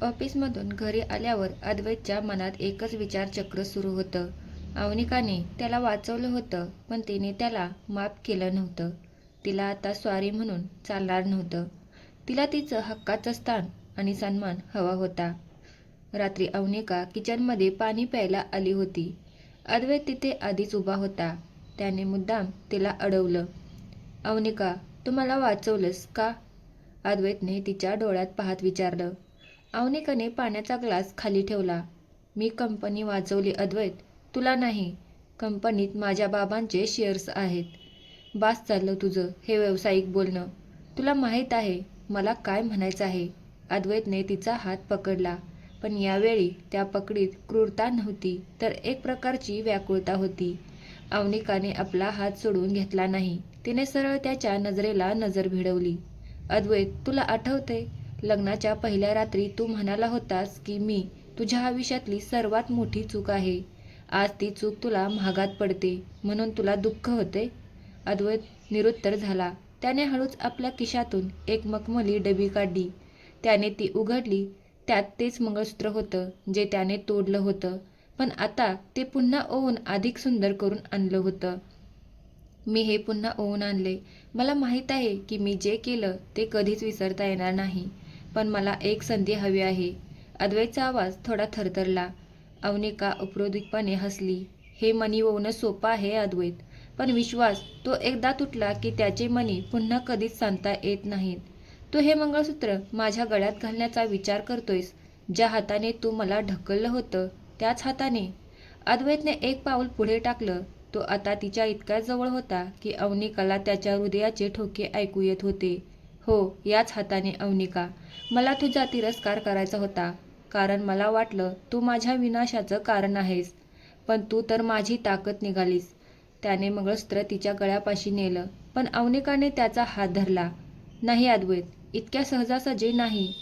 ऑफिसमधून घरी आल्यावर अद्वैतच्या मनात एकच विचारचक्र सुरू होतं. अवनिकाने त्याला वाचवलं होतं पण तिने त्याला माफ केलं नव्हतं. तिला आता स्वारी म्हणून चालणार नव्हतं. तिला तिचं हक्काचं स्थान आणि सन्मान हवा होता. रात्री अवनिका किचनमध्ये पाणी प्यायला आली होती. अद्वैत तिथे आधीच उभा होता. त्याने मुद्दाम तिला अडवलं. अवनिका तू मला वाचवलंस का? अद्वैतने तिच्या डोळ्यात पाहत विचारलं. अवनिकाने पाण्याचा ग्लास खाली ठेवला. मी कंपनी वाचवली अद्वैत. तुला नाही. कंपनीत माझ्या बाबांचे शेअर्स आहेत. बास चाललं तुझं हे व्यावसायिक बोलणं. तुला माहीत आहे मला काय म्हणायचं आहे? अद्वैतने तिचा हात पकडला. पण यावेळी त्या पकडीत क्रूरता नव्हती तर एक प्रकारची व्याकुळता होती. अवनिकाने आपला हात सोडून घेतला नाही. तिने सरळ त्याच्या नजरेला नजर भिडवली. अद्वैत तुला आठवते लग्नाच्या पहिल्या रात्री तू म्हणाला होतास की मी तुझ्या आयुष्यातली सर्वात मोठी चूक आहे. आज ती चूक तुला महागात पडते म्हणून तुला दुःख होते. अद्वैत निरुत्तर झाला. त्याने हळूच आपल्या किशातून एक मखमली डबी काढली. त्याने ती उघडली. त्यात तेच मंगळसूत्र होतं जे त्याने तोडलं होतं. पण आता ते पुन्हा ओवून अधिक सुंदर करून आणलं होतं. मी हे पुन्हा ओवून आणले. मला माहीत आहे की मी जे केलं ते कधीच विसरता येणार नाही. पण मला एक संधी हवी आहे. अद्वैतचा आवाज थोडा थरथरला. अवनिका उपरोधिकपणे हसली. हे मनी ओवणं सोपं आहे अद्वैत पण विश्वास तो एकदा तुटला की त्याचे मनी पुन्हा कधीच सांगता येत नाहीत. तू हे मंगळसूत्र माझ्या गळ्यात घालण्याचा विचार करतोयस. ज्या हाताने तू मला ढकललं होतं त्याच हाताने. अद्वैतने एक पाऊल पुढे टाकलं. तो आता तिच्या इतक्या जवळ होता की अवनिकाला त्याच्या हृदयाचे ठोके ऐकू येत होते. हो याच हाताने अवनिका. मला तुझा तिरस्कार करायचा होता. कारण मला वाटलं तू माझ्या विनाशाचं कारण आहेस. पण तू तर माझी ताकद निघालीस. त्याने मंगळसूत्र तिच्या गळ्यापाशी नेलं. पण अवनिकाने त्याचा हात धरला. नाही अद्वैत. इतक्या सहजासहजी नाही.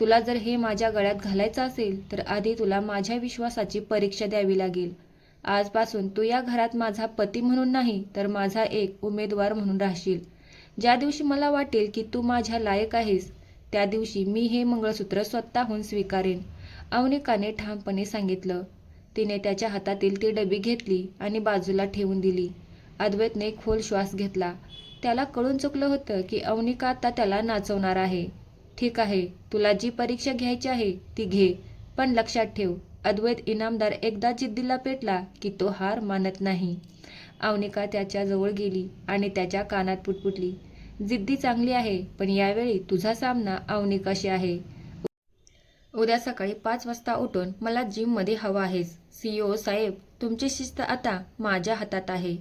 तुला जर हे माझ्या गळ्यात घालायचं असेल तर आधी तुला माझ्या विश्वासाची परीक्षा द्यावी लागेल. आजपासून तू या घरात माझा पती म्हणून नाही तर माझा एक उमेदवार म्हणून राहशील. ज्या दिवशी मला वाटेल की तू माझ्या लायक आहेस त्या दिवशी मी हे मंगळसूत्र स्वतःहून स्वीकारेन अवनिकाने ठामपणे सांगितलं. तिने त्याच्या हातातील ती डबी घेतली आणि बाजूला ठेवून दिली. अद्वैतने खोल श्वास घेतला. त्याला कळून चुकलं होतं की अवनिका आता त्याला नाचवणार आहे. ठीक आहे तुला जी परीक्षा घ्यायची आहे ती घे पण लक्षात ठेव अद्वैत इनामदार एकदा जिद्दीला पेटला की तो हार मानत नाही. अवनिका त्याच्याजवळ गेली आणि त्याच्या कानात पुटपुटली. जिद्दी चांगली आहे पण यावेळी तुझा सामना अवनिकाशी आहे. उद्या सकाळी पाच वाजता उठून मला जिममध्ये हवा आहेस. सीईओ साहेब तुमची शिस्त आता माझ्या हातात आहे.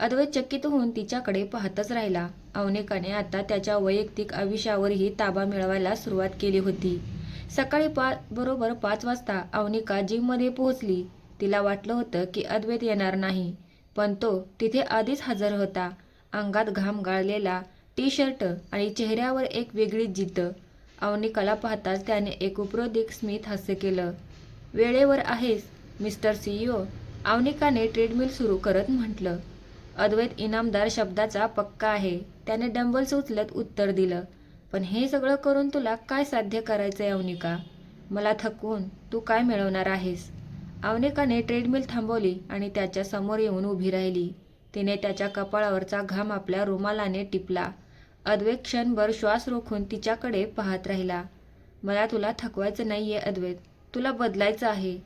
अद्वैत चकित होऊन तिच्याकडे पाहतच राहिला. अवनिकाने आता त्याच्या वैयक्तिक आयुष्यावरही ताबा मिळवायला सुरुवात केली होती. सकाळी पा बरोबर पाच वाजता अवनिका जिममध्ये पोहोचली. तिला वाटलं होतं की अद्वैत येणार नाही. पण तो तिथे आधीच हजर होता. अंगात घाम गाळलेला टी शर्ट आणि चेहऱ्यावर एक वेगळी जिद्द. अवनिकाला पाहताच त्याने एक उपरोधिक स्मित हास्य केलं. वेळेवर आहेस मिस्टर सीईओ अवनिकाने ट्रेडमिल सुरू करत म्हटलं. अद्वैत इनामदार शब्दाचा पक्का आहे त्याने डंबल्स उचलत उत्तर दिलं. पण हे सगळं करून तुला काय साध्य करायचंय अवनिका? मला थकवून तू काय मिळवणार आहेस? अवनिकाने ट्रेडमिल थांबवली आणि त्याच्यासमोर येऊन उभी राहिली. तिने त्याच्या कपाळावरचा घाम आपल्या रुमालाने टिपला. अद्वैत क्षणभर श्वास रोखून तिच्याकडे पाहत राहिला. मला तुला थकवायचं नाहीये अद्वैत तुला बदलायचं आहे.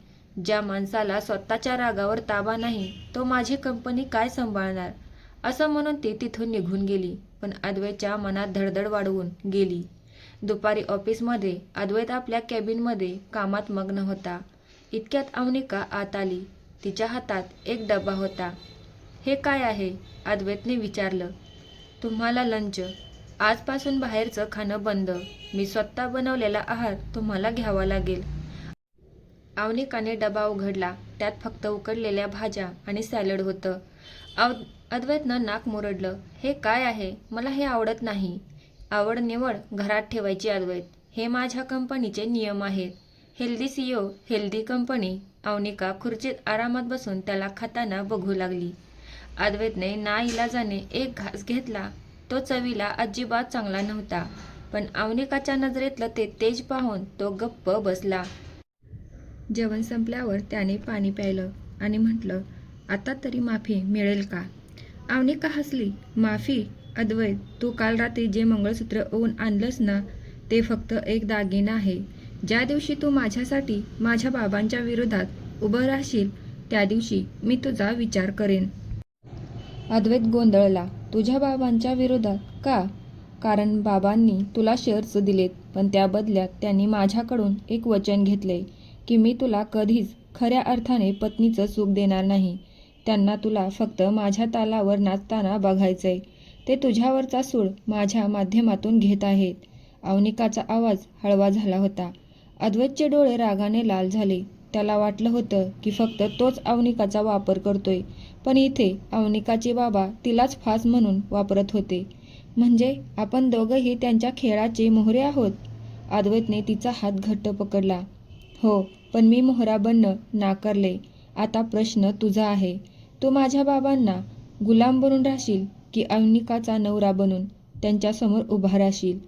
ज्या माणसाला स्वतःच्या रागावर ताबा नाही तो माझी कंपनी काय सांभाळणार? असं म्हणून ती तिथून निघून गेली पण अद्वैतच्या मनात धडधड वाढवून गेली. दुपारी ऑफिसमध्ये अद्वैत आपल्या कॅबिनमध्ये कामात मग्न होता. इतक्यात अवनिका आत आली? तिच्या हातात एक डबा होता. हे काय आहे? अद्वैतने विचारलं. तुम्हाला लंच आजपासून बाहेरचं खाणं बंद. मी स्वतः बनवलेला आहार तुम्हाला घ्यावा लागेल. अवनिकाने डबा उघडला. त्यात फक्त उकडलेल्या भाज्या आणि सॅलड होतं. अव अद्वैतनं नाक मुरडलं. हे काय आहे? मला हे आवडत नाही. आवड निवड घरात ठेवायची अद्वैत. हे माझ्या कंपनीचे नियम आहेत. Healthy CEO healthy company Avanika खुर्चीत आरामात बसून त्याला खाताना बघू लागली. अद्वैतने ना इलाजाने एक घास घेतला. तो चवीला अजिबात चांगला नव्हता पण अवनिकाच्या नजरेतलं ते तेज पाहून तो गप्प बसला. जेवण संपल्यावर त्याने पाणी प्यायलं आणि म्हटलं आता तरी माफी मिळेल का? अवनिका हसली माफी? अद्वैत तू काल रात्री जे मंगळसूत्र ओवून आणलंस ना ते फक्त एक दागिना आहे. ज्या दिवशी तू माझ्यासाठी माझ्या बाबांच्या विरोधात उभं राहशील त्या दिवशी मी तुझा विचार करेन. अद्वैत गोंधळला. तुझ्या बाबांच्या विरोधात का? कारण बाबांनी तुला शेअर्स दिलेत पण त्या बदल्यात त्यांनी माझ्याकडून एक वचन घेतले की मी तुला कधीच खऱ्या अर्थाने पत्नीचं सुख देणार नाही. त्यांना तुला फक्त माझ्या तालावर नाचताना बघायचंय. ते तुझ्यावरचा सूळ माझ्या माध्यमातून घेत आहेत. अवनिकाचा आवाज हळवा झाला होता. अद्वैतचे डोळे रागाने लाल झाले. त्याला वाटलं होतं की फक्त तोच अवनिकाचा वापर करतोय. पण इथे अवनिकाचे बाबा तिलाच फास म्हणून वापरत होते. म्हणजे आपण दोघंही त्यांच्या खेळाचे मोहरे आहोत? अद्वैतने तिचा हात घट्ट पकडला. हो पण मी मोहरा बनणं नाकारले. आता प्रश्न तुझा आहे. तू माझ्या बाबांना गुलाम बनून राहशील की अवनिकाचा नवरा बनून त्यांच्यासमोर उभा राहशील?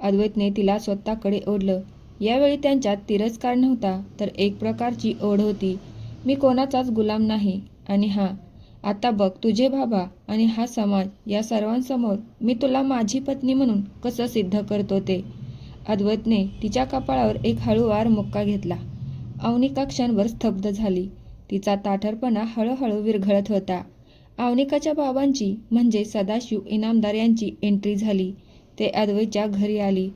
अद्वैतने तिला स्वतःकडे ओढलं. यावेळी त्यांच्यात तिरस्कार नव्हता तर एक प्रकारची ओढ होती. मी कोणाचाच गुलाम नाही. आणि हां आता बघ तुझे बाबा आणि हा समाज या सर्वांसमोर मी तुला माझी पत्नी म्हणून कसं सिद्ध करतो ते. अद्वैतने तिच्या कपाळावर एक हळूवार मुक्का घेतला. अवनिका क्षणभर स्तब्ध झाली. तिचा ताठरपणा हळूहळू विरघळत होता. अवनिकाच्या बाबांची म्हणजे सदाशिव इनामदार यांची एंट्री झाली. ते अद्वैतच्या घरी आली.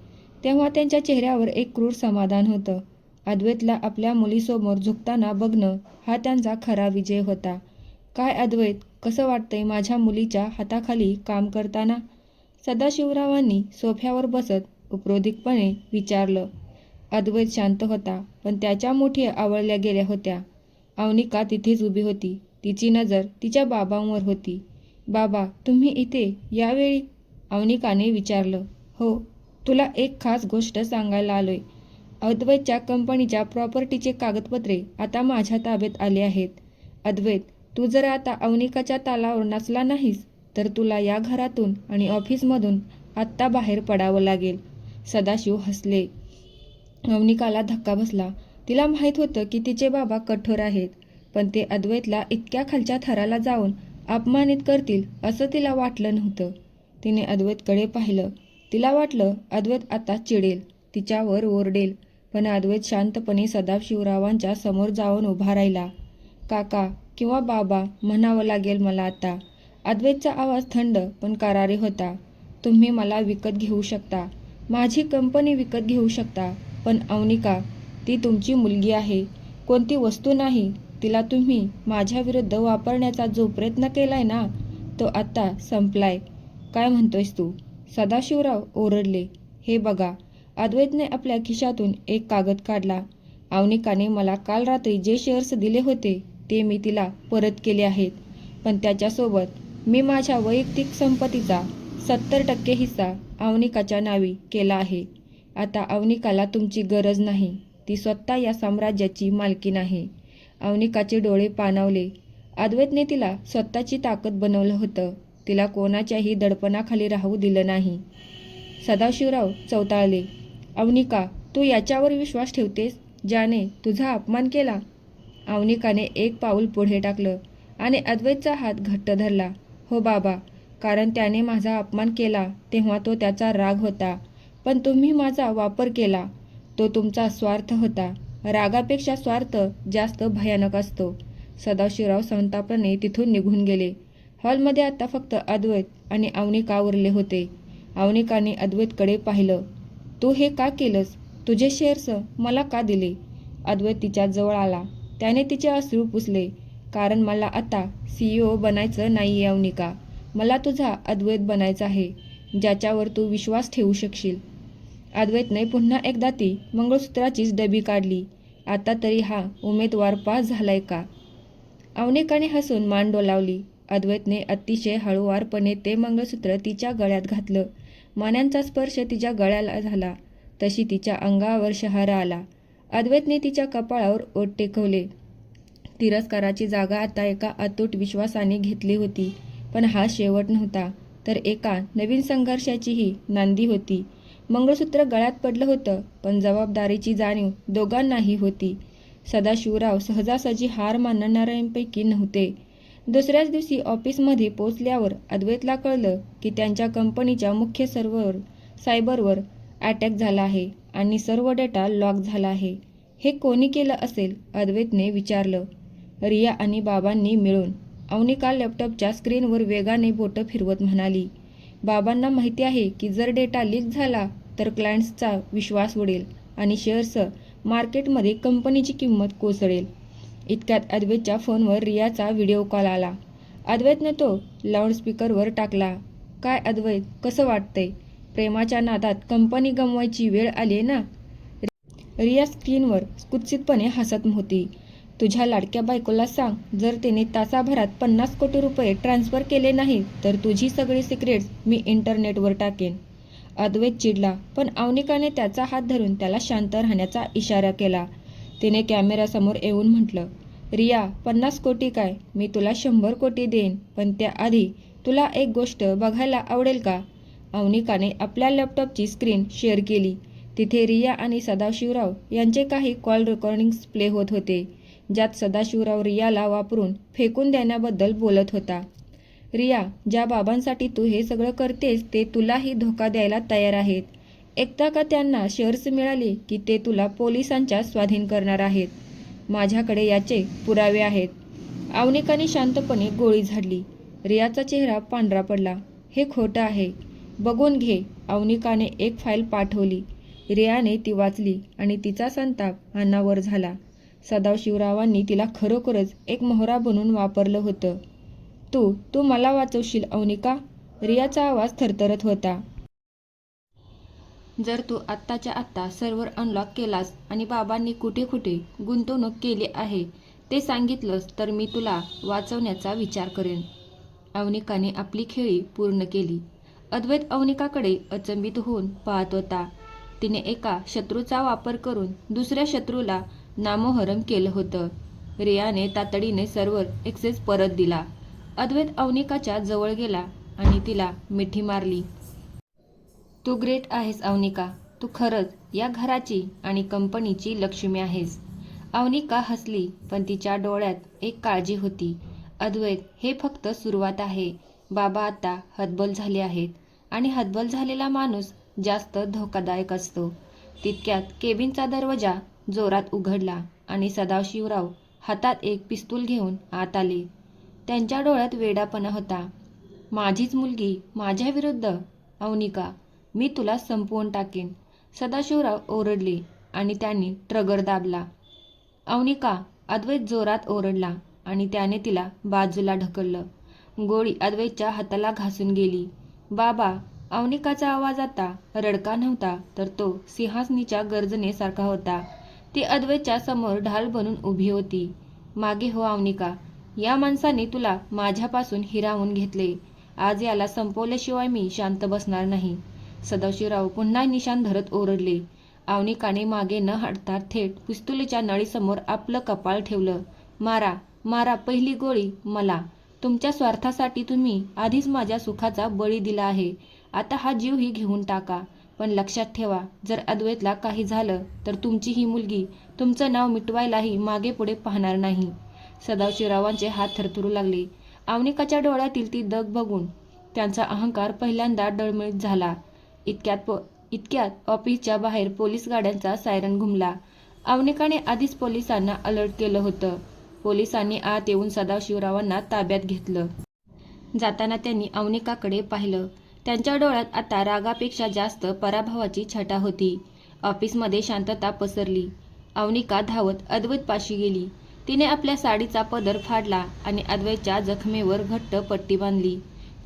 तेव्हा त्यांच्या चेहऱ्यावर एक क्रूर समाधान होतं. अद्वैतला आपल्या मुलीसमोर झुकताना बघणं हा त्यांचा खरा विजय होता. काय अद्वैत कसं वाटतंय माझ्या मुलीच्या हाताखाली काम करताना? सदाशिवरावांनी सोफ्यावर बसत उपरोधिकपणे विचारलं. अद्वैत शांत होता पण त्याच्या मुठी आवळल्या गेल्या होत्या. अवनिका तिथेच उभी होती. तिची नजर तिच्या बाबांवर होती. बाबा तुम्ही इथे यावेळी? अवनिकाने विचारलं. हो तुला एक खास गोष्ट सांगायला आलोय. अद्वैतच्या कंपनीच्या प्रॉपर्टीचे कागदपत्रे आता माझ्या ताब्यात आले आहेत. अद्वैत तू जर आता अवनिकाच्या तालावर नसला नाहीस तर तुला या घरातून आणि ऑफिसमधून आत्ता बाहेर पडावं लागेल. सदाशिव हसले. अवनिकाला धक्का बसला. तिला माहीत होतं की तिचे बाबा कठोर आहेत पण ते अद्वैतला इतक्या खालच्या थराला जाऊन अपमानित करतील असं तिला वाटलं नव्हतं. तिने अद्वैतकडे पाहिलं. तिला वाटलं अद्वैत आता चिडेल तिच्यावर ओरडेल. पण अद्वैत शांतपणे सदाशिवरावांच्या समोर जाऊन उभा राहिला. काका किंवा बाबा म्हणावं लागेल मला आता अद्वैतचा आवाज थंड पण करारी होता. तुम्ही मला विकत घेऊ शकता. माझी कंपनी विकत घेऊ शकता. पण अवनिका ती तुमची मुलगी आहे. कोणती वस्तू नाही. तिला तुम्ही माझ्या विरुद्ध वापरण्याचा जो प्रयत्न केलाय ना तो आत्ता संपलाय. काय म्हणतोयस तू? सदाशिवराव ओरडले हे बघा अद्वैतने आपल्या खिशातून एक कागद काढला. अवनिकाने मला काल रात्री जे शेअर्स दिले होते ते मी तिला परत केले आहेत. पण त्याच्यासोबत मी माझ्या वैयक्तिक संपत्तीचा सत्तर टक्के हिस्सा अवनिकाच्या नावी केला आहे. आता अवनिकाला तुमची गरज नाही. ती स्वतः या साम्राज्याची मालकी आहे अवनिकाचे डोळे पाणावले. अद्वैतने तिला स्वतःची ताकद बनवलं होतं. तिला कोणाच्याही दडपणाखाली राहू दिलं नाही. सदाशिवराव चौताळले अवनिका तू याच्यावर विश्वास ठेवतेस? ज्याने तुझा अपमान केला? अवनिकाने एक पाऊल पुढे टाकलं आणि अद्वैतचा हात घट्ट धरला. हो बाबा कारण त्याने माझा अपमान केला तेव्हा तो त्याचा राग होता. पण तुम्ही माझा वापर केला. तो तुमचा स्वार्थ होता. रागापेक्षा स्वार्थ जास्त भयानक असतो. सदाशिवराव संतापाने तिथून निघून गेले. हॉलमध्ये आता फक्त अद्वैत आणि अवनिका उरले होते. अवनिकाने अद्वैतकडे पाहिलं. तू हे का केलंस? तुझे शेअर्स मला का दिले? अद्वैत तिच्या जवळ आला. त्याने तिचे अश्रू पुसले. कारण मला आता सी ई ओ बनायचं नाही आहे अवनिका. मला तुझा अद्वैत बनायचा आहे ज्याच्यावर तू विश्वास ठेवू शकशील. अद्वैतने पुन्हा एकदा ती मंगळसूत्राचीच डबी काढली. आता तरी हा उमेदवार पास झालाय का? अवनिकाने हसून मान डोलावली. अद्वैतने अतिशय हळूवारपणे ते मंगळसूत्र तिच्या गळ्यात घातलं. मान्यांचा स्पर्श तिच्या गळ्याला झाला. तशी तिच्या अंगावर शहारा आला. अद्वैतने तिच्या कपाळावर ओट टेकवले. तिरस्काराची जागा आता एका अतूट विश्वासाने घेतली होती पण हा शेवट नव्हता. तर एका नवीन संघर्षाचीही नांदी होती. मंगळसूत्र गळ्यात पडलं होतं पण जबाबदारीची जाणीव दोघांनाही होती. सदाशिवराव सहजासहजी हार मानणाऱ्यांपैकी नव्हते. दुसऱ्याच दिवशी ऑफिसमध्ये पोचल्यावर अद्वैतला कळलं की त्यांच्या कंपनीच्या मुख्य सर्व्हर सायबरवर अटॅक झाला आहे आणि सर्व डेटा लॉक झाला आहे. हे कोणी केलं असेल? अद्वैतने विचारलं. रिया आणि बाबांनी मिळून अवनिका लॅपटॉपच्या स्क्रीनवर वेगाने बोटं फिरवत म्हणाली बाबांना माहिती आहे की जर डेटा लीक झाला तर क्लायंट्सचा विश्वास उडेल आणि शेअर्स मार्केटमध्ये कंपनीची किंमत कोसळेल. इतक्यात अद्वैतच्या फोनवर रियाचा व्हिडिओ कॉल आला. अद्वैतने तो लाऊडस्पीकरवर टाकला. काय अद्वैत कसं वाटतंय? प्रेमाच्या नादात कंपनी गमवायची वेळ आली ना? रिया स्क्रीनवर कुत्सितपणे हसत होती. तुझ्या लाडक्या बायकोला सांग जर तिने तासाभरात पन्नास कोटी रुपये ट्रान्स्फर केले नाही तर तुझी सगळी सिक्रेट्स मी इंटरनेटवर टाकेन. अद्वैत चिडला पण अवनिकाने त्याचा हात धरून त्याला शांत राहण्याचा इशारा केला. तिने कॅमेऱ्यासमोर येऊन म्हटलं रिया पन्नास कोटी काय? मी तुला शंभर कोटी देईन पण त्याआधी तुला एक गोष्ट बघायला आवडेल का? अवनिकाने आपल्या लॅपटॉपची स्क्रीन शेअर केली. तिथे रिया आणि सदाशिवराव यांचे काही कॉल रेकॉर्डिंग्स प्ले होत होते ज्यात सदाशिवराव रियाला वापरून फेकून देण्याबद्दल बोलत होता. रिया ज्या बाबांसाठी तू हे सगळं करतेस ते तुलाही धोका द्यायला तयार आहेत. एकदा का त्यांना शेअर्स मिळाले की ते तुला पोलिसांच्या स्वाधीन करणार आहेत. माझ्याकडे याचे पुरावे आहेत. अवनिकाने शांतपणे गोळी झाडली. रियाचा चेहरा पांढरा पडला. हे खोटं आहे. बघून घे अवनिकाने एक फाईल पाठवली. रियाने ती वाचली आणि तिचा संताप अनावर झाला. सदाशिवरावांनी तिला खरोखरच एक मोहरा बनून वापरलं होतं. तू तू मला वाचवशील अवनिका? रियाचा आवाज थरथरत होता. जर तू आत्ताच्या आत्ता सर्व्हर अनलॉक केलास आणि बाबांनी कुठे कुठे गुंतवणूक केली आहे ते सांगितलंस तर मी तुला वाचवण्याचा विचार करेन. अवनिकाने आपली खेळी पूर्ण केली. अद्वैत अवनिकाकडे अचंबित होऊन पाहत होता. तिने एका शत्रूचा वापर करून दुसऱ्या शत्रूला नामोहरम केलं होतं. रियाने तातडीने सर्व्हर एक्सेस परत दिला. अद्वैत अवनिकाच्या जवळ गेला आणि तिला मिठी मारली. तू ग्रेट आहेस अवनिका. तू खरंच या घराची आणि कंपनीची लक्ष्मी आहेस. अवनिका हसली पण तिच्या डोळ्यात एक काळजी होती. अद्वैत हे फक्त सुरुवात आहे. बाबा आता हतबल झाले आहेत आणि हतबल झालेला माणूस जास्त धोकादायक असतो. तितक्यात केबिनचा दरवाजा जोरात उघडला आणि सदाशिवराव हातात एक पिस्तूल घेऊन आत आले. त्यांच्या डोळ्यात वेडापणा होता. माझीच मुलगी माझ्या विरुद्ध अवनिका. मी तुला संपवून टाकेन. सदाशिवराव ओरडले आणि त्यांनी ट्रगर दाबला. अवनिका अद्वैत जोरात ओरडला आणि त्याने तिला बाजूला ढकललं. गोळी अद्वैतच्या हाताला घासून गेली. बाबा अवनिकाचा आवाज आता रडका नव्हता तर तो सिंहासनीच्या गर्जनेसारखा होता. ती अद्वैतच्या समोर ढाल बनून उभी होती. मागे हो अवनिका. या माणसाने तुला माझ्यापासून हिरावून घेतले. आज याला संपवल्याशिवाय मी शांत बसणार नाही. सदाशिवराव पुन्हा निशाण धरत ओरडले. अवनिकाने मागे न हटता थेट पिस्तुलीच्या नळीसमोर आपलं कपाळ ठेवलं. मारा मारा पहिली गोळी मला. तुमच्या स्वार्थासाठी तुम्ही आधीच माझ्या सुखाचा बळी दिला आहे. आता हा जीवही घेऊन टाका. पण लक्षात ठेवा जर अद्वैतला काही झालं तर तुमची ही मुलगी तुमचं नाव मिटवायलाही मागे पुढे पाहणार नाही. सदाशिवरावांचे हात थरथरू लागले. आवनिकाच्या डोळ्यातील ती दग बघून त्यांचा अहंकार पहिल्यांदा डळमळीत झाला. इतक्यात पो इतक्यात ऑफिसच्या बाहेर पोलीस गाड्यांचा सायरन घुमला. अवनिकाने आधीच पोलिसांना अलर्ट केलं होतं. पोलिसांनी आत येऊन सदाशिवरावांना ताब्यात घेतलं. जाताना त्यांनी अवनिकाकडे पाहिलं. त्यांच्या डोळ्यात आता रागापेक्षा जास्त पराभवाची छटा होती. ऑफिसमध्ये शांतता पसरली. अवनिका धावत अद्वैतपाशी गेली. तिने आपल्या साडीचा पदर फाडला आणि अद्वैतच्या जखमेवर घट्ट पट्टी बांधली.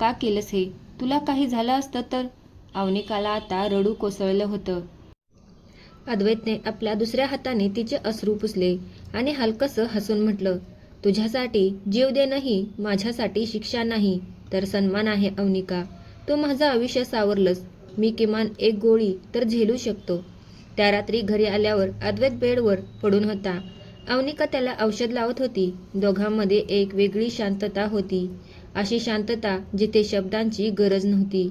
का केलंस हे? तुला काही झालं असतं तर अवनिकाला आता रडू कोसळलं होतं. अद्वैतने आपल्या दुसऱ्या हाताने तिचे अश्रू पुसले आणि हलकसं हसून म्हटलं तुझ्यासाठी जीव देणंही माझ्यासाठी शिक्षा नाही तर सन्मान आहे अवनिका. तू माझं आयुष्य सावरलंस. मी किमान एक गोळी तर झेलू शकतो. त्या रात्री घरी आल्यावर अद्वैत बेडवर पडून होता. अवनिका त्याला औषध लावत होती. दोघांमध्ये एक वेगळी शांतता होती. अशी शांतता जिथे शब्दांची गरज नव्हती.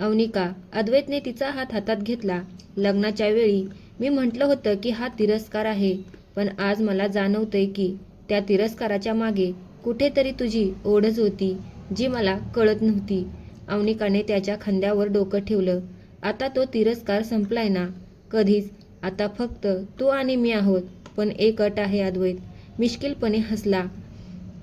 अवनिका अद्वैतने तिचा हात हातात घेतला. लग्नाच्या वेळी मी म्हटलं होतं की हा तिरस्कार आहे पण आज मला जाणवतंय की त्या तिरस्काराच्या मागे कुठेतरी तुझी ओढच होती जी मला कळत नव्हती. अवनिकाने त्याच्या खांद्यावर डोकं ठेवलं. आता तो तिरस्कार संपलाय ना? कधीच. आता फक्त तू आणि मी आहोत पण एक अट आहे अद्वैत. मिश्किलपणे हसला.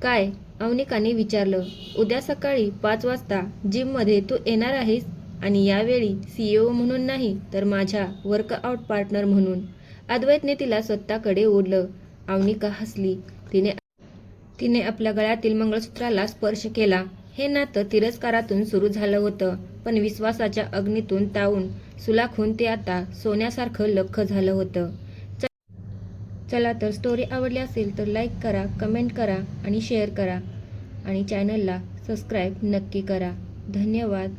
काय? अवनिकाने विचारलं. उद्या सकाळी पाच वाजता जिममध्ये तू येणार आहेस? आणि यावेळी सी ओ म्हणून नाही तर माझ्या वर्कआउट पार्टनर म्हणून. अद्वैतने तिला स्वतःकडे ओढलं. अवनिका हसली. तिने तिने आपल्या गळ्यातील मंगळसूत्राला स्पर्श केला. हे नातं तिरस्कारातून सुरू झालं होतं पण विश्वासाच्या अग्नीतून तावून सुलाखून ते आता सोन्यासारखं लख्ख झालं होतं. चला तर स्टोरी आवडली असेल तर लाईक करा कमेंट करा आणि शेअर करा. आणि चॅनलला सबस्क्राईब नक्की करा. धन्यवाद.